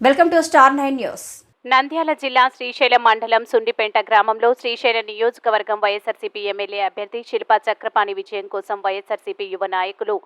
Welcome to star nine news. Nandyal జిల్లా శ్రీశైలం మండలం సుండిపేంట గ్రామంలో శ్రీశైలం నియోజకవర్గం వైఎస్ఆర్సీపీ ఎమ్మెల్యే అభ్యర్థి శిల్పా చక్రపాణి విజయం కోసం వైఎస్ఆర్సీపీ యువ నాయకులు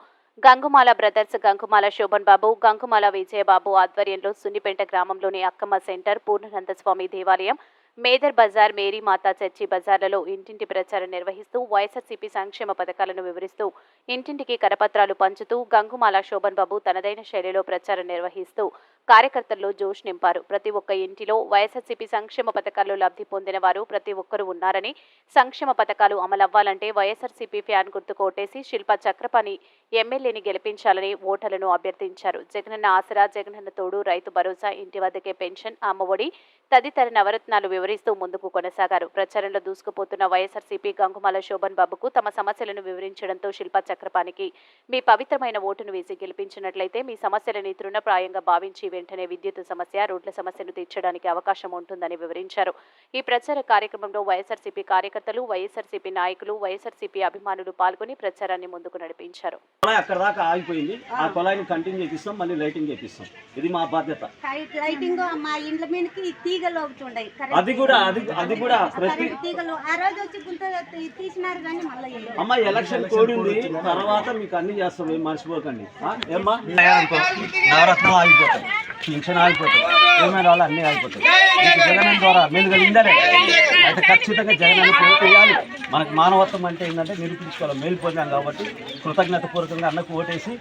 గంగుమాల బ్రదర్స్ గంగుమాల శోభన్ బాబు గంగుమాల విజయబాబు ఆధ్వర్యంలో సున్నిపేంట గ్రామంలోని అక్కమ్మ సెంటర్ పూర్ణానందస్వామి దేవాలయం మేదర్ బజార్ మేరీ మాతా చర్చి బజార్లలో ఇంటింటి ప్రచారం నిర్వహిస్తూ వైఎస్ఆర్సీపీ సంక్షేమ పథకాలను వివరిస్తూ ఇంటింటికి కరపత్రాలు పంచుతూ గంగుమాల శోభన్ బాబు తనదైన శైలిలో ప్రచారం నిర్వహిస్తూ కార్యకర్తల్లో జోష్ నింపారు. ప్రతి ఒక్క ఇంటిలో వైఎస్ఆర్సీపీ సంక్షేమ పథకాల్లో లబ్ధి పొందిన వారు ప్రతి ఒక్కరూ ఉన్నారని సంక్షేమ పథకాలు అమలవ్వాలంటే వైఎస్ఆర్సీపీ ఫ్యాన్ గుర్తు కోటేసి శిల్ప చక్రపాణి ఎమ్మెల్యేని గెలిపించాలని ఓటర్లను అభ్యర్థించారు. జగనన్న ఆసరా జగనన్న తోడు రైతు భరోసా ఇంటి వద్దకే పెన్షన్ అమ్మఒడి తదితర నవరత్నాలు వివరిస్తూ ముందుకు కొనసాగారు. ప్రచారంలో దూసుకుపోతున్న వైఎస్ఆర్సీపీ గంగుమాల శోభన్ బాబుకు తమ సమస్యలను వివరించడంతో శిల్ప చక్రపాణికి మీ పవిత్రమైన ఓటును వేసి గెలిపించినట్లయితే మీ సమస్యలని తృణప్రాయంగా భావించి వెంటనే విద్యుత్ సమస్య రోడ్ల సమస్యను తీర్చడానికి అవకాశం ఉంటుందని వివరించారు. ఈ ప్రచార కార్యక్రమంలో వైఎస్ఆర్సీపీ కార్యకర్తలు వైఎస్ఆర్సీపీ నాయకులు వైఎస్ఆర్సీపీ అభిమానులు పాల్గొని ప్రచారాన్ని ముందుకు నడిపించారు. కుళాయి అక్కడ దాకా ఆగిపోయింది. ఆ కుళాయిని కంటిన్యూ చేపిస్తాం మళ్ళీ లైటింగ్ చేపిస్తాం. ఇది మా బాధ్యత. లైట్ లైటింగ్ మా ఇండ్ల మీదకి తీగలు ఒకటి ఉన్నాయి కరెంట్ అది కూడా అది అది కూడా ప్రతి కరెంట్ తీగలు. ఆ రోజు వచ్చి గుంత తీ- తీసినారు కానీ మళ్ళీ వేయలేదు. అమ్మ ఎలక్షన్ కోడ్ ఉంది. తర్వాత మీకు అన్ని చేస్తాం ఏం మర్చిపోకండి? ఏమ్మా? నవరత్నం ఆగిపోతాయి. పింఛన్ ఆగిపోతాయి ఏమైనా వాళ్ళు అన్నీ ఆగిపోతాయి. జగన్ ద్వారా మేము కలిగిందలే అయితే ఖచ్చితంగా జగన్ చేయాలి. మనకు మానవత్వం అంటే ఏంటంటే నిరూపించుకోవాలి. మేలు పొందాం కాబట్టి కృతజ్ఞత పూర్వకంగా అన్నకు ఓటేసి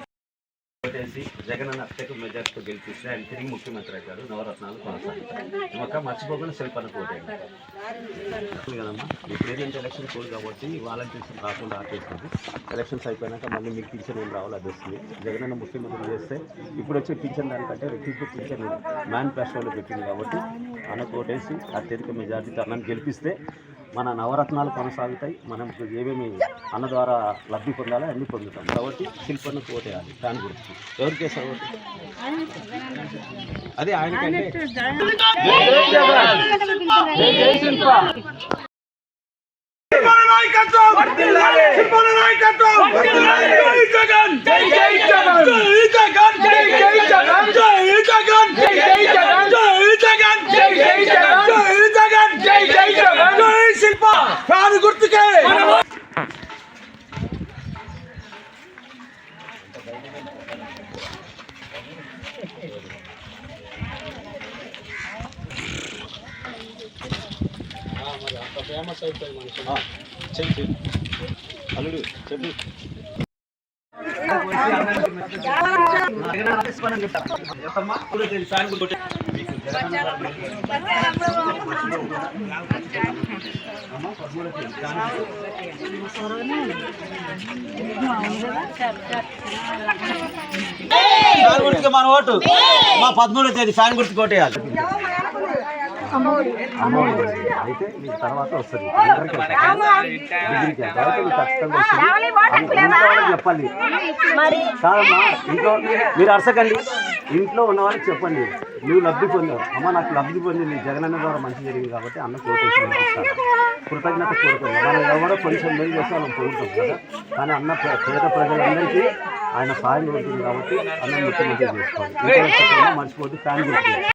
ఓటేసి జగన్ అన్న అత్యక మెజార్టీతో గెలిపిస్తే ఆయన తిరిగి ముఖ్యమంత్రి అయ్యారు నవరత్నాలు కొనసాగుతాయి. ఒక మర్చిపోకుండా శిల్పన ఓటేయండి. కదమ్మా ఇప్పుడు ఏంటంటే ఎలక్షన్ కోడ్ కాబట్టి వాలంటీర్స్ రాకుండా ఆపేస్తుంది. ఎలక్షన్స్ అయిపోయినాక మళ్ళీ మీకు పింఛన్ ఏం రావాలి అది వస్తుంది. జగన్ అన్న ముఖ్యమంత్రి చేస్తే ఇప్పుడు వచ్చే పింఛన్ దానికంటే రెట్టింపు పింఛన్ మేనిఫెస్టోలో పెట్టింది కాబట్టి అన్న కోటేసి అత్యధిక మెజార్టీతో అన్నను గెలిపిస్తే మన నవరత్నాలు కొనసాగుతాయి. మనం ఏమేమి అన్న ద్వారా లబ్ధి పొందాలో అన్ని పొందుతాం. కాబట్టి శిల్పన్న కోటేయాలి దాని గురించి. వేసావు ఓటు? అదే ఆయనకంటే. గుర్తుకే ఆ, చెయ్యి చెయ్యి అల్లుడు చెప్పు చెప్పమ్మా. మీకు జగన్ అన్న అమ్మా, పదమూడో తేదీ ఫ్యాన్ గుర్తు. ఫ్యాన్ గుర్తుకే మన ఓటు మా పదమూడో తేదీ ఫ్యాన్ గుర్తు కొట్టేయాలి అయితే మీకు తర్వాత వస్తుంది చెప్పాలి చెప్పండి కాదమ్మా ఇంట్లో మీరు అరసకండి. ఇంట్లో ఉన్న వాళ్ళకి చెప్పండి. నువ్వు లబ్ధి పొందావు. అమ్మ నాకు లబ్ధి పొందింది. జగనన్న ద్వారా మంచి జరిగింది కాబట్టి అన్న కోటేసి కృతజ్ఞత కోరుతుంది మనం ఎవరో కొంచెం మేలు చేస్తే మనం కదా. కానీ అన్న పేద ప్రజలందరికీ ఆయన సాయం అవుతుంది కాబట్టి అన్న ముఖ్యమంత్రి చేసుకోవాలి. మర్చిపోతే ఫ్యాన్ గుర్తుంది